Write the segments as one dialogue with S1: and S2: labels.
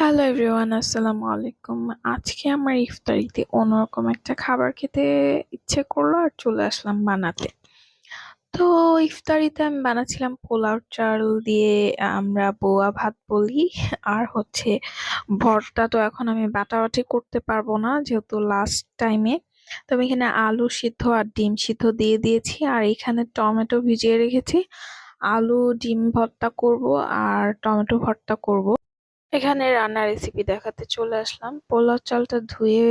S1: Hello everyone আসসালামু আলাইকুম আজকে আমার ইফতারিতে অন্যরকম একটা খাবার খেতে ইচ্ছে করল আর চলে আসলাম বানাতে। তো ইফতারিতে আমি বানাচ্ছিলাম পোলাও চাল দিয়ে আমরা বোয়া ভাত বলি। আর হচ্ছে ভর্তা তো এখন আমি বাটাবাটি করতে পারব না, যেহেতু লাস্ট টাইমে তো আমি এখানে আলু সিদ্ধ আর ডিম সিদ্ধ দিয়ে দিয়েছি। আর এখানে টমেটো ভিজিয়ে রেখেছি। আলু, ডিম ভর্তা করব আর টমেটো ভর্তা করব। এখানে রান্নার রেসিপি দেখাতে চলে আসলাম। পোলাও চালটা ধুয়ে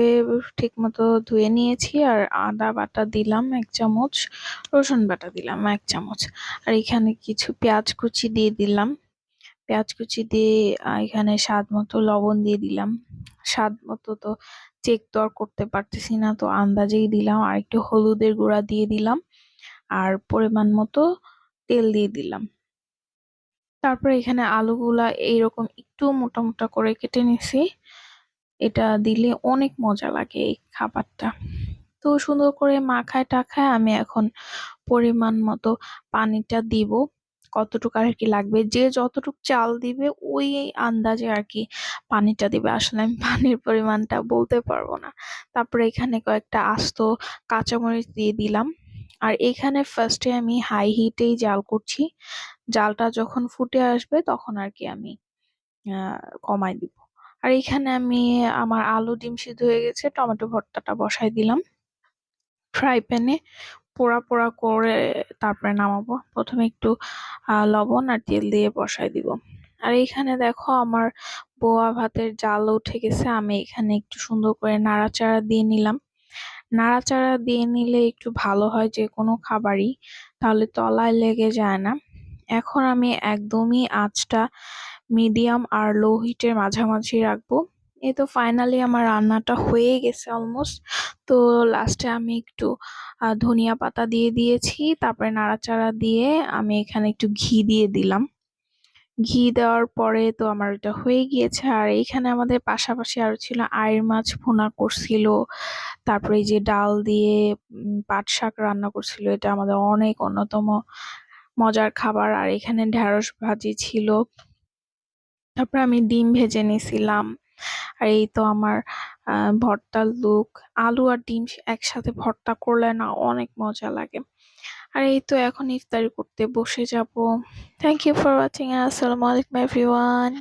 S1: ঠিক মতো ধুয়ে নিয়েছি আর আদা বাটা দিলাম এক চামচ, রসুন বাটা দিলাম এক চামচ। আর এখানে কিছু পেঁয়াজ কুচি দিয়ে দিলাম। পেঁয়াজ কুচি দিয়ে এখানে স্বাদ মতো লবণ দিয়ে দিলাম। স্বাদ মতো তো চেক তো আর করতে পারতেছি না, তো আন্দাজেই দিলাম। আর একটু হলুদের গুঁড়া দিয়ে দিলাম। আর পরিমাণ মতো তেল দিয়ে দিলাম। তারপরে এখানে আলুগুলা এইরকম একটু মোটা মোটা করে কেটে নিছি। এটা দিলে অনেক মজা লাগে এই খাবারটা। তো সুন্দর করে মাখায় টাখায় আমি এখন পরিমাণ মতো পানিটা দিব। কতটুকু আর কি লাগবে, যে যতটুকু চাল দিবে ওই আন্দাজে আর কি পানিটা দিবে। আসলে আমি পানির পরিমাণটা বলতে পারব না। তারপরে এখানে কয়েকটা আস্ত কাঁচামরিচ দিয়ে দিলাম। আর এখানে ফার্স্টে আমি হাই হিটেই জাল করছি। জালটা যখন ফুটে আসবে তখন আর কি আমি কমাই দিব। আর এখানে আমি আমার আলু ডিম সিদ্ধ হয়ে গেছে, টমেটো ভর্তাটা বসাই দিলাম। ফ্রাই প্যানে পোড়া পোড়া করে তারপরে নামাবো। প্রথমে একটু লবণ আর তেল দিয়ে বসাই দিব। আর এইখানে দেখো আমার বোয়া ভাতের জাল উঠে গেছে, আমি এখানে একটু সুন্দর করে নাড়াচাড়া দিয়ে নিলাম। নাড়াচাড়া দিয়ে নিলে একটু ভালো হয় যে কোনো খাবারই, তাহলে তলায় লেগে যায় না। এখন আমি একদমই আঁচটা মিডিয়াম আর লো হিটের মাঝামাঝি রাখব। এই তো ফাইনালি আমার রান্নাটা হয়ে গেছে অলমোস্ট তো লাস্টে আমি একটু ধনিয়া পাতা দিয়ে দিয়েছি, তারপরে নাড়াচাড়া দিয়ে আমি এখানে একটু ঘি দিয়ে দিলাম। ঘি দেওয়ার পরে তো আমার এটা হয়ে গিয়েছে। আর এইখানে আমাদের পাশাপাশি আরও ছিল আয়ের মাছ ভুনা করছিল। তারপরে যে ডাল দিয়ে পাট শাক রান্না করছিল, এটা আমাদের অনেক অন্যতম মজার খাবার, আর এখানে ঢ্যাঁড়স ভাজি ছিল। তারপর আমি ডিম ভেজে নিয়েছিলাম আর এই তো আমার ভর্তার লুক আলু আর ডিম একসাথে ভর্তা করলে না অনেক মজা লাগে। আর এই তো এখন ইফতারি করতে বসে যাব। থ্যাংক ইউ ফর ওয়াচিং আসসালামু আলাইকুম এভরিওয়ান